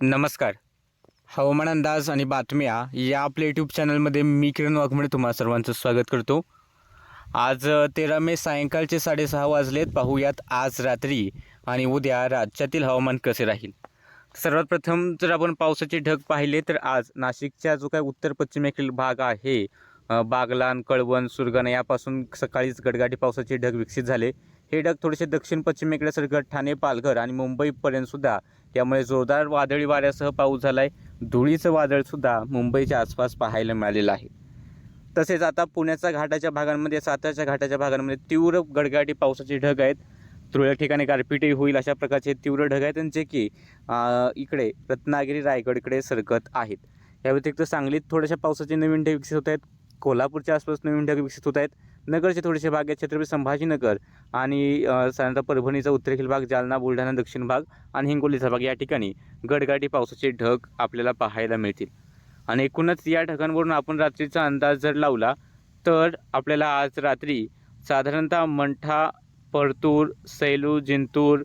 नमस्कार. हवामान अंदाज आणि बातम्या या आपल्या यूट्यूब चॅनलमध्ये मी किरण वाघमोडे तुम्हाला सर्वांचं स्वागत करतो. आज तेरा मे सायंकाळचे साडेसहा वाजलेत. पाहूयात आज रात्री आणि उद्या राज्यातील हवामान कसे राहील. सर्वात प्रथम जर आपण पावसाचे ढग पाहिले तर आज नाशिकच्या जो काही उत्तर पश्चिमेकडील भाग आहे बागलान बागलाण कळवण सुरगाणा यापासून सकाळीच गडगाठी पावसाचे ढग विकसित झाले. हे ढग थोडेसे दक्षिण पश्चिमेकडे सरगट ठाणे पालघर आणि मुंबईपर्यंतसुद्धा त्यामुळे जोरदार वादळी वाऱ्यासह पाऊस झाला आहे धुळीचं वादळसुद्धा मुंबईच्या आसपास पाहायला मिळालेलं आहे. तसेच आता पुण्याच्या घाटाच्या भागांमध्ये सातारच्या घाटाच्या भागांमध्ये तीव्र गडगाटी पावसाचे ढग आहेत. तुरळक ठिकाणी गारपीटही होईल अशा प्रकारचे तीव्र ढग आहेत आणि जे की इकडे रत्नागिरी रायगडकडे सरकत आहेत. या व्यतिरिक्त सांगलीत थोड्याशा पावसाचे नवीन ढग विकसित होत आहेत. कोल्हापूरच्या आसपास नवीन ढग विकसित होत आहेत. नगरचे थोडेसे भाग आहेत छत्रपती संभाजीनगर आणि साधारणतः परभणीचा उत्तरेखील भाग जालना बुलढाणा दक्षिण भाग आणि हिंगोलीचा भाग या ठिकाणी गडगाडी पावसाचे ढग आपल्याला पाहायला मिळतील. आणि एकूणच या ढगांवरून आपण रात्रीचा अंदाज जर लावला तर आपल्याला आज रात्री साधारणतः मंठा परतूर सेलू जिंतूर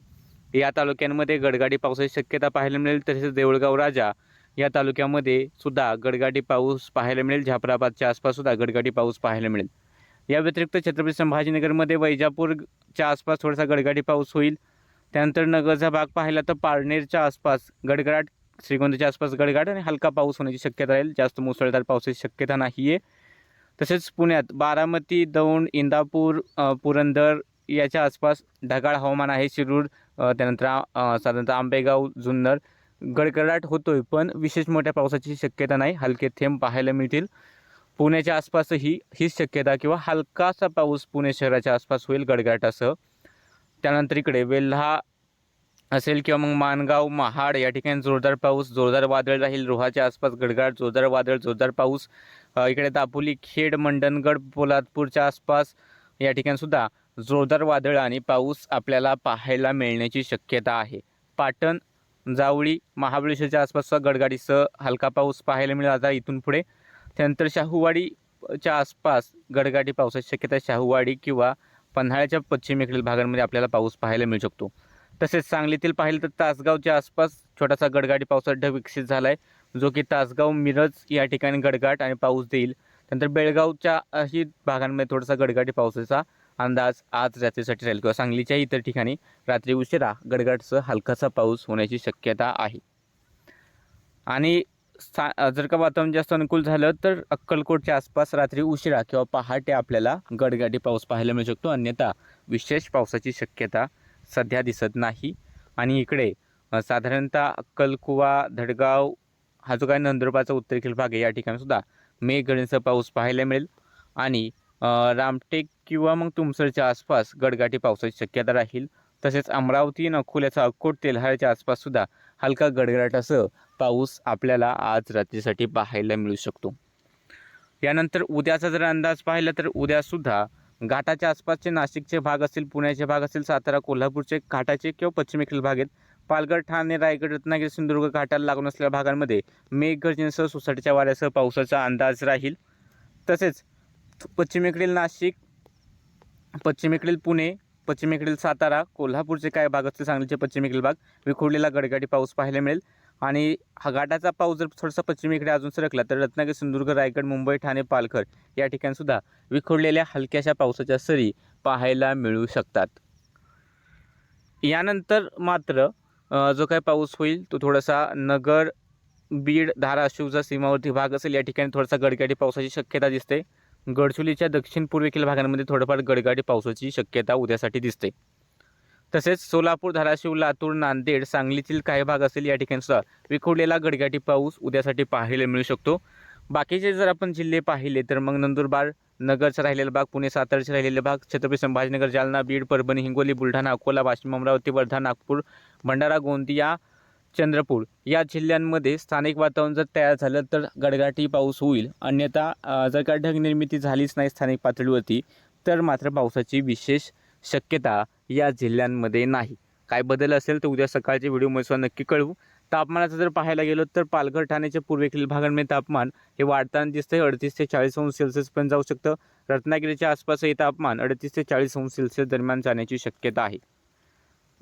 या तालुक्यांमध्ये गडगाडी पावसाची शक्यता पाहायला मिळेल. तसेच देऊळगाव राजा या तालुक्यामध्ये सुद्धा गडगाडी पाऊस पाहायला मिळेल. झापराबादच्या आसपास सुद्धा गडगाडी पाऊस पाहायला मिळेल. या व्यतिरिक्त छत्रपती संभाजीनगरमध्ये वैजापूरच्या आसपास थोडासा गडगाडी पाऊस होईल. त्यानंतर नगरचा भाग पाहिला तर पारनेरच्या आसपास गडगडाट श्रीगोंदाच्या आसपास गडगाड आणि हलका पाऊस होण्याची शक्यता राहील. जास्त मुसळधार पावसाची शक्यता नाही आहे तसेच पुण्यात बारामती दौंड इंदापूर पुरंदर याच्या आसपास ढगाळ हवामान आहे. शिरूर त्यानंतर साधारणतः आंबेगाव जुन्नर गडगडाट होतोय पण विशेष मोठ्या पावसाची शक्यता नाही. हलके थेंब पाहायला मिळतील. पुण्याच्या आसपासही हीच शक्यता किंवा हलकासा पाऊस पुणे शहराच्या आसपास होईल गडगडाटासह त्यानंतर इकडे वेल्हा असेल किंवा मग माणगाव महाड या ठिकाणी जोरदार पाऊस जोरदार वादळ राहील. रोहाच्या आसपास गडगडाट जोरदार वादळ जोरदार पाऊस. इकडे दापोली खेड मंडणगड पोलादपूरच्या आसपास या ठिकाणी सुद्धा जोरदार वादळ आणि पाऊस आपल्याला पाहायला मिळण्याची शक्यता आहे. पाटण जावळी महाबळेश्वरच्या आसपास गडगाडीसह हलका पाऊस पाहायला मिळेल. आता इथून पुढे त्यानंतर शाहूवाडीच्या आसपास गडगाठी पावसाची शक्यता शाहूवाडी किंवा पन्हाळ्याच्या पश्चिमेकडील भागांमध्ये आपल्याला पाऊस पाहायला मिळू शकतो. तसेच सांगलीतील पाहिलं तर तासगावच्या आसपास छोटासा गडगाडी पावसाचा विकसित झाला आहे जो की तासगाव मिरज या ठिकाणी गडगाट आणि पाऊस देईल. त्यानंतर बेळगावच्या ही भागांमध्ये थोडासा गडगाटी पावसाचा अंदाज आज रात्रीसाठी राहील किंवा सांगलीच्या इतर ठिकाणी रात्री उशिरा गडगाटसह हलकासा पाऊस होण्याची शक्यता आहे. आणि सा जर का वातावरण जास्त अनुकूल झालं तर अक्कलकोटच्या आसपास रात्री उशिरा किंवा पहाटे आपल्याला गडगाडी पाऊस पाहायला मिळू शकतो. अन्यथा विशेष पावसाची शक्यता सध्या दिसत नाही. आणि इकडे साधारणतः अक्कलकुवा धडगाव हा जो काय नंदुरबारचा उत्तरेखील भाग आहे या ठिकाणीसुद्धा मेघगणेचा पाऊस पाहायला मिळेल. आणि रामटेक किंवा मग तुमसरच्या आसपास गडगाटी पावसाची शक्यता राहील. तसेच अमरावती आणि अकोल्याचा अक्कोट तेल्हाळच्या आसपाससुद्धा हलका गडगडाटासह पाऊस आपल्याला आज रात्रीसाठी पाहायला मिळू शकतो. यानंतर उद्याचा जर अंदाज पाहिला तर उद्यासुद्धा घाटाच्या आसपासचे नाशिकचे भाग असतील पुण्याचे भाग असतील सातारा कोल्हापूरचे घाटाचे किंवा पश्चिमेकडील भाग आहेत. पालघर ठाणे रायगड रत्नागिरी सिंधुदुर्ग घाटाला लागून असलेल्या भागांमध्ये मेघगर्जनेसह सोसाट्याच्या वाऱ्यासह पावसाचा अंदाज राहील. तसेच पश्चिमेकडील नाशिक पश्चिमेकडील पुणे पश्चिमेकडील सातारा कोल्हापूरचे काय भाग असतील सांगलीचे पश्चिमेकडील भाग? विखुरलेला गडगाडी पाऊस पाहायला मिळेल. आणि हा घाटाचा पाऊस जर थोडासा पश्चिमेकडे अजून सरकला तर रत्नागिरी सिंधुदुर्ग रायगड मुंबई ठाणे पालघर या ठिकाणीसुद्धा विखुरलेल्या हलक्याशा पावसाच्या सरी पाहायला मिळू शकतात. यानंतर मात्र जो काय पाऊस होईल तो थोडासा नगर बीड धाराशिवचा सीमावर्ती भाग असेल या ठिकाणी थोडासा गडगाडी पावसाची शक्यता दिसते. गडचुलीच्या दक्षिण पूर्वेकडील भागांमध्ये थोडंफार गडगाडी पावसाची शक्यता उद्यासाठी दिसते. तसेच सोलापूर धाराशिव लातूर नांदेड सांगलीतील काही भाग असेल या ठिकाणचा विखुरलेला गडगाटी पाऊस उद्यासाठी पाहायला मिळू शकतो. बाकीचे जर आपण जिल्हे पाहिले तर मग नंदुरबार नगरचा राहिलेला भाग पुणे सातारचे राहिलेले भाग छत्रपती संभाजीनगर जालना बीड परभणी हिंगोली बुलढाणा अकोला वाशिम अमरावती वर्धा नागपूर भंडारा गोंदिया चंद्रपूर या जिल्ह्यांमध्ये स्थानिक वातावरण जर तयार झालं तर गडगाटी पाऊस होईल. अन्यथा जर का ढग निर्मिती झालीच नाही स्थानिक पातळीवरती तर मात्र पावसाची विशेष शक्यता या जिल्ह्यांमध्ये नाही. काय बदल असेल तर उद्या सकाळच्या व्हिडिओमध्ये सुद्धा नक्की कळवू. तापमानाचं जर पाहायला गेलो तर पालघर ठाण्याच्या पूर्वेकडील भागांमध्ये तापमान हे वाढताना दिसतंय. अडतीस ते चाळीस अंश सेल्सिअसपर्यंत जाऊ शकतं. रत्नागिरीच्या आसपासही तापमान अडतीस ते चाळीस अंश सेल्सिअस दरम्यान जाण्याची शक्यता आहे.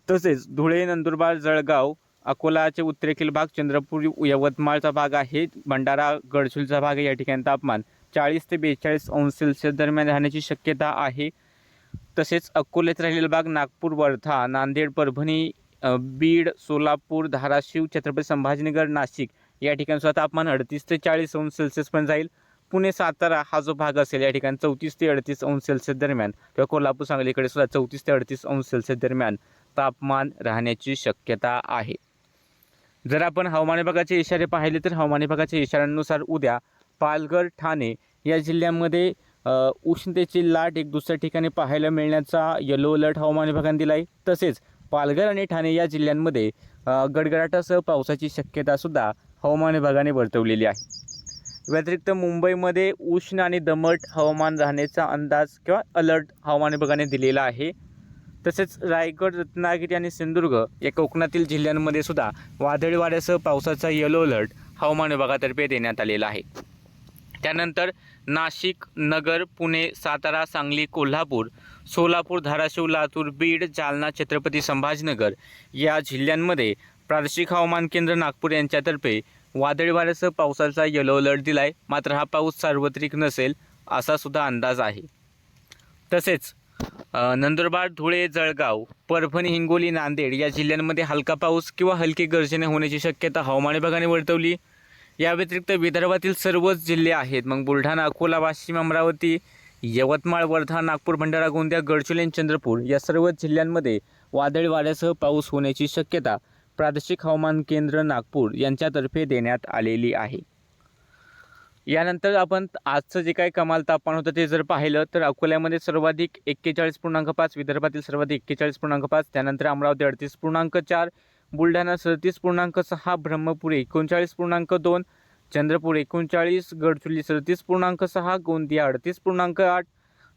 तसेच धुळे नंदुरबार जळगाव अकोलाचे उत्तरेखील भाग चंद्रपूर यवतमाळचा भाग आहे. भंडारा गडचुलचा भाग आहे. या ठिकाणी तापमान चाळीस ते बेचाळीस अंश सेल्सिअस दरम्यान राहण्याची शक्यता आहे. तसेच अकोल्यात राहिलेला भाग नागपूर वर्धा नांदेड परभणी बीड सोलापूर धाराशिव छत्रपती संभाजीनगर नाशिक या ठिकाणी सुद्धा तापमान अडतीस ते चाळीस अंश सेल्सिअस पण जाईल. पुणे सातारा हा जो भाग असेल या ठिकाणी चौतीस ते अडतीस अंश सेल्सिअस दरम्यान किंवा कोल्हापूर सांगलीकडे सुद्धा चौतीस ते अडतीस अंश सेल्सिअस दरम्यान तापमान राहण्याची शक्यता आहे. जर आपण हवामान विभागाचे इशारे पाहिले तर हवामान विभागाच्या इशाऱ्यांनुसार उद्या पालघर ठाणे या जिल्ह्यांमध्ये उष्णतेची लाट एक दुसऱ्या ठिकाणी पाहायला मिळण्याचा येलो अलर्ट हवामान विभागाने दिला आहे तसेच पालघर आणि ठाणे या जिल्ह्यांमध्ये गडगडाटासह पावसाची शक्यतासुद्धा हवामान विभागाने वर्तवलेली आहे. व्यतिरिक्त मुंबईमध्ये उष्ण आणि दमट हवामान राहण्याचा अंदाज किंवा अलर्ट हवामान विभागाने दिलेला आहे. तसेच रायगड रत्नागिरी आणि सिंधुदुर्ग या कोकणातील जिल्ह्यांमध्ये सुद्धा वादळी वाऱ्यासह पावसाचा येलो अलर्ट हवामान विभागातर्फे देण्यात आलेला आहे. त्यानंतर नाशिक नगर पुणे सातारा सांगली कोल्हापूर सोलापूर धाराशिव लातूर बीड जालना छत्रपती संभाजीनगर या जिल्ह्यांमध्ये प्रादेशिक हवामान केंद्र नागपूर यांच्यातर्फे वादळी वाऱ्यासह पावसाचा येलो अलर्ट दिला आहे मात्र हा पाऊस सार्वत्रिक नसेल असा सुद्धा अंदाज आहे. तसेच नंदुरबार धुळे जळगाव परभणी हिंगोली नांदेड या जिल्ह्यांमध्ये हलका पाऊस किंवा हलकी गर्जने होण्याची शक्यता हवामान विभागाने वर्तवली. या व्यतिरिक्त विदर्भातील सर्वच जिल्हे आहेत. मग बुलढाणा अकोला वाशिम अमरावती यवतमाळ वर्धा नागपूर भंडारा गोंदिया गडचिरोली आणि चंद्रपूर या सर्वच जिल्ह्यांमध्ये वादळी वाऱ्यासह पाऊस होण्याची शक्यता प्रादेशिक हवामान केंद्र नागपूर यांच्यातर्फे देण्यात आलेली आहे. यानंतर आपण आजचं जे काही कमाल तापमान होतं ते जर पाहिलं तर अकोल्यामध्ये सर्वाधिक एक्केचाळीस पूर्णांक पाच विदर्भातील सर्वाधिक एक्केचाळीस पूर्णांक पाच त्यानंतर अमरावती अडतीस पूर्णांक चार बुलढाणा सदतीस पूर्णांक सहा ब्रह्मपुरी एकोणचाळीस पूर्णांक दोन चंद्रपूर एकोणचाळीस गडचुली सदतीस पूर्णांक सहा गोंदिया अडतीस पूर्णांक आठ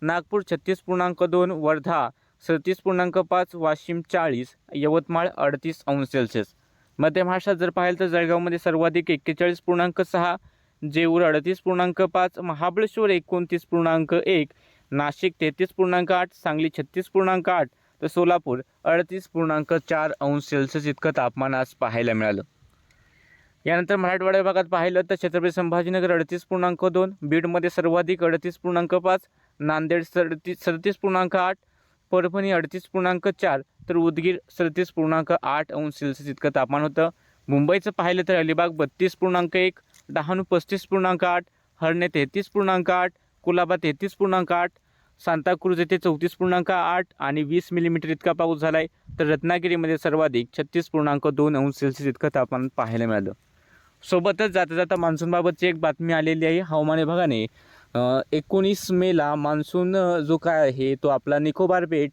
नागपूर छत्तीस पूर्णांक दोन वर्धा सदतीस पूर्णांक पाच वाशिम चाळीस यवतमाळ अडतीस अंश सेल्सिअस. मध्य महाराष्ट्रात जर पाहिलं तर जळगावमध्ये सर्वाधिक एक्केचाळीस पूर्णांक सहा जेऊर अडतीस पूर्णांक पाच महाबळेश्वर एकोणतीस पूर्णांक एक नाशिक तेहतीस पूर्णांक आठ सांगली छत्तीस पूर्णांक आठ तर सोलापूर अडतीस पूर्णांक चार अंश सेल्सिअस इतकं तापमान आज पाहायला मिळालं. यानंतर मराठवाड्या भागात पाहिलं तर छत्रपती संभाजीनगर अडतीस पूर्णांक दोन बीडमध्ये सर्वाधिक अडतीस पूर्णांक पाच नांदेड सडतीस सदतीस पूर्णांक आठ परभणी अडतीस पूर्णांक चार तर उदगीर सदतीस पूर्णांक आठ अंश सेल्सिअस इतकं तापमान होतं. मुंबईचं पाहिलं तर अलिबाग बत्तीस पूर्णांक एक डहाणू पस्तीस पूर्णांक आठ हरणे तेहतीस पूर्णांक आठ कुलाबा तेहतीस पूर्णांक आठ सांताक्रूज येथे चौतीस पूर्णांक आठ आणि वीस मिलीमीटर इतका पाऊस झाला आहे तर रत्नागिरीमध्ये सर्वाधिक छत्तीस पूर्णांक दोन अंश सेल्सिअस इतकं तापमान पाहायला मिळालं. सोबतच जाता जाता मान्सूनबाबतची एक बातमी आलेली आहे. हवामान विभागाने एकोणीस मेला मान्सून जो काय आहे तो आपला निकोबार बेट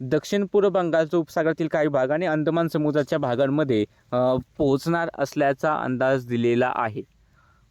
दक्षिण पूर्व बंगालच्या उपसागरातील काही भाग आणि अंदमान समुद्राच्या भागांमध्ये पोहोचणार असल्याचा अंदाज दिलेला आहे.